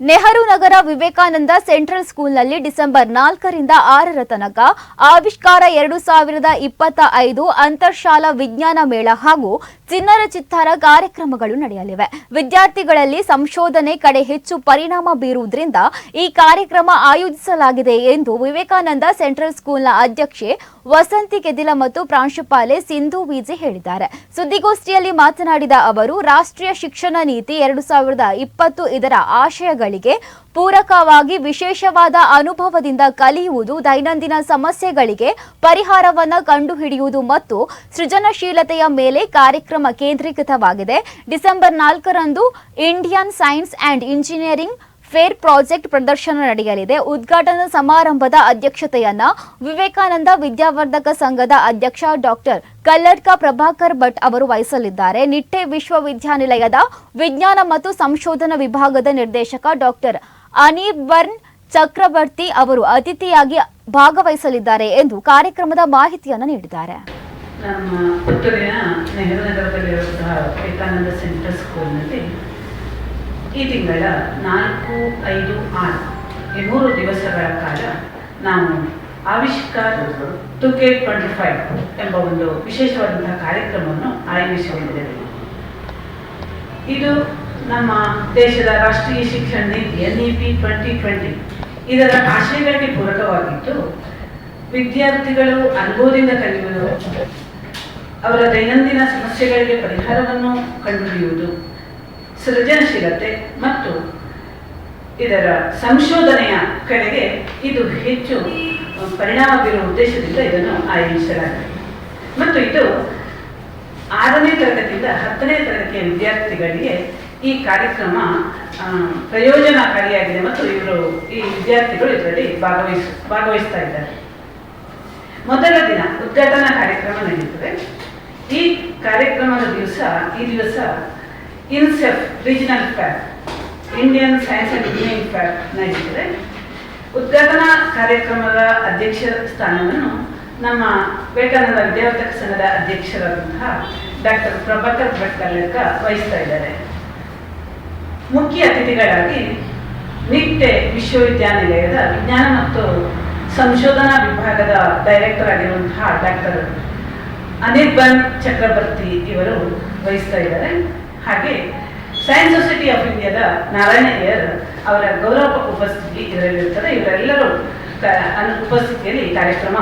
Nehru Nagar Vivekananda central ಸ್ಕೂಲ್ನಲ್ಲಿ December ನಾಲ್ಕರಿಂದ ಆರರ ತನಕ ಆವಿಷ್ಕಾರ ಎರಡು ಸಾವಿರದ ಇಪ್ಪತ್ತ ಐದು ಅಂತರ್ಶಾಲಾ ವಿಜ್ಞಾನ ಮೇಳ ಹಾಗೂ ಚಿನ್ನರ ಚಿತ್ತಾರ ಕಾರ್ಯಕ್ರಮಗಳು ನಡೆಯಲಿವೆ. ವಿದ್ಯಾರ್ಥಿಗಳಲ್ಲಿ ಸಂಶೋಧನೆ ಕಡೆ ಹೆಚ್ಚು ಪರಿಣಾಮ ಬೀರುವುದರಿಂದ ಈ ಕಾರ್ಯಕ್ರಮ ಆಯೋಜಿಸಲಾಗಿದೆ ಎಂದು ವಿವೇಕಾನಂದ ಸೆಂಟ್ರಲ್ ಸ್ಕೂಲ್ನ ಅಧ್ಯಕ್ಷೆ ವಸಂತಿ ಕೆದಿಲ ಮತ್ತು ಪ್ರಾಂಶುಪಾಲೆ ಸಿಂಧು ವಿಜಿ ಹೇಳಿದ್ದಾರೆ. ಸುದ್ದಿಗೋಷ್ಠಿಯಲ್ಲಿ ಮಾತನಾಡಿದ ಅವರು, ರಾಷ್ಟ್ರೀಯ ಶಿಕ್ಷಣ ನೀತಿ ಎರಡು ಸಾವಿರದ ಇಪ್ಪತ್ತು ಇದರ ಆಶಯಗಳಿಗೆ ಪೂರಕವಾಗಿ ವಿಶೇಷವಾದ ಅನುಭವದಿಂದ ಕಲಿಯುವುದು ದೈನಂದಿನ ಸಮಸ್ಯೆಗಳಿಗೆ ಪರಿಹಾರವನ್ನು ಕಂಡುಹಿಡಿಯುವುದು ಮತ್ತು ಸೃಜನಶೀಲತೆಯ ಮೇಲೆ ಕಾರ್ಯಕ್ರಮ ಕೇಂದ್ರೀಕೃತವಾಗಿದೆ. ಡಿಸೆಂಬರ್ ನಾಲ್ಕರಂದು Indian science and engineering fair project ಪ್ರದರ್ಶನ ನಡೆಯಲಿದೆ. ಉದ್ಘಾಟನಾ ಸಮಾರಂಭದ ಅಧ್ಯಕ್ಷತೆಯನ್ನ ವಿವೇಕಾನಂದ ವಿದ್ಯಾವರ್ಧಕ ಸಂಘದ ಅಧ್ಯಕ್ಷ ಡಾಕ್ಟರ್ ಕಲ್ಲಡ್ಕ ಪ್ರಭಾಕರ್ ಭಟ್ ಅವರು ವಹಿಸಲಿದ್ದಾರೆ. ನಿಟ್ಟೆ ವಿಶ್ವವಿದ್ಯಾನಿಲಯದ ವಿಜ್ಞಾನ ಮತ್ತು ಸಂಶೋಧನಾ ವಿಭಾಗದ ನಿರ್ದೇಶಕ ಡಾಕ್ಟರ್ ಅನಿಬರ್ನ್ ಚಕ್ರವರ್ತಿ ಅವರು ಅತಿಥಿಯಾಗಿ ಭಾಗವಹಿಸಲಿದ್ದಾರೆ ಎಂದು ಕಾರ್ಯಕ್ರಮದ ಮಾಹಿತಿಯನ್ನು ನೀಡಿದ್ದಾರೆ. ನಮ್ಮ ಪುತ್ತೂರಿನ ನೆಹರು ನಗರದಲ್ಲಿರುವಂತಹ ವಿವೇಕಾನಂದ ಸೆಂಟ್ರಲ್ ಸ್ಕೂಲ್ನಲ್ಲಿ ಈ ತಿಂಗಳ ನಾಲ್ಕು, ಐದು, ಆರು ಈ ಮೂರು ದಿವಸಗಳ ಕಾಲ ನಾವು ಆವಿಷ್ಕಾರ ಟು ಕೆ ಟ್ವೆಂಟಿ ಫೈವ್ ಎಂಬ ಒಂದು ವಿಶೇಷವಾದಂತಹ ಕಾರ್ಯಕ್ರಮವನ್ನು ಆಯೋಜಿಸಿಕೊಂಡಿದ್ದೇವೆ ಇದು ನಮ್ಮ ದೇಶದ ರಾಷ್ಟ್ರೀಯ ಶಿಕ್ಷಣ ನೀತಿ N E P twenty twenty ಇದರ ಆಶಯಗಳಿಗೆ ಪೂರಕವಾಗಿದ್ದು, ವಿದ್ಯಾರ್ಥಿಗಳು ಅನುಭವದಿಂದ ಕಲಿಯುವುದು, ಅವರ ದೈನಂದಿನ ಸಮಸ್ಯೆಗಳಿಗೆ ಪರಿಹಾರವನ್ನು ಕಂಡುಹಿಡಿಯುವುದು ಸೃಜನಶೀಲತೆ ಮತ್ತು ಇದರ ಸಂಶೋಧನೆಯ ಕಡೆಗೆ ಇದು ಹೆಚ್ಚು ಪರಿಣಾಮ ಬೀರುವ ಉದ್ದೇಶದಿಂದ ಇದನ್ನು ಆಯೋಜಿಸಲಾಗಿದೆ. ಮತ್ತು ಇದು ಆರನೇ ತರಗತಿಯಿಂದ ಹತ್ತನೇ ತರಗತಿಯ ವಿದ್ಯಾರ್ಥಿಗಳಿಗೆ ಈ ಕಾರ್ಯಕ್ರಮ ಪ್ರಯೋಜನಕಾರಿಯಾಗಿದೆ ಮತ್ತು ಇವರು ಈ ವಿದ್ಯಾರ್ಥಿಗಳು ಇದರಲ್ಲಿ ಭಾಗವಹಿಸ, ಭಾಗವಹಿಸ್ತಾ ಇದ್ದಾರೆ. ಮೊದಲ ದಿನ ಉದ್ಘಾಟನಾ ಕಾರ್ಯಕ್ರಮ ನಡೆಯುತ್ತದೆ ಈ ಕಾರ್ಯಕ್ರಮದ ದಿವಸ, ಈ ದಿವಸ ಇನ್ಸೆಫ್ ರೀಜನಲ್ ಫ್ಯಾಕ್ ಇಂಡಿಯನ್ ಸೈನ್ಸ್ ಅಂಡ್ ಇಂಜಿನಿಯರಿಂಗ್ ಫ್ಯಾಕ್ ನಡೆಯುತ್ತದೆ ಉದ್ಘಾಟನಾ ಕಾರ್ಯಕ್ರಮದ ಅಧ್ಯಕ್ಷ ಸ್ಥಾನವನ್ನು ನಮ್ಮ ವಿವೇಕಾನಂದ ವಿದ್ಯಾವರ್ಧಕ ಸಂಘದ ಅಧ್ಯಕ್ಷರಾದಂತಹ ಡಾಕ್ಟರ್ ಪ್ರಭಾಕರ್ ಭಟ್ ಕಲ್ಲಡ್ಕ ವಹಿಸ್ತಾ ಇದ್ದಾರೆ. ಮುಖ್ಯ ಅತಿಥಿಗಳಾಗಿ ನಿಟ್ಟೆ ವಿಶ್ವವಿದ್ಯಾನಿಲಯದ ವಿಜ್ಞಾನ ಮತ್ತು ಸಂಶೋಧನಾ ವಿಭಾಗದ ಡೈರೆಕ್ಟರ್ ಆಗಿರುವಂತಹ ಡಾಕ್ಟರ್ ಅನಿರ್ಬನ್ ಚಕ್ರವರ್ತಿ ಇವರು ವಹಿಸ್ತಾ ಇದ್ದಾರೆ. ಹಾಗೆ ಸೈನ್ಸ್ ಸೊಸೈಟಿ ಆಫ್ ಇಂಡಿಯಾದ ನಾರಾಯಣಯ್ಯರ್ ಅವರ ಗೌರವ ಉಪಸ್ಥಿತಿ ಇದರಲ್ಲಿರುತ್ತದೆ. ಇವರೆಲ್ಲರೂ ಉಪಸ್ಥಿತಿಯಲ್ಲಿ ಕಾರ್ಯಕ್ರಮ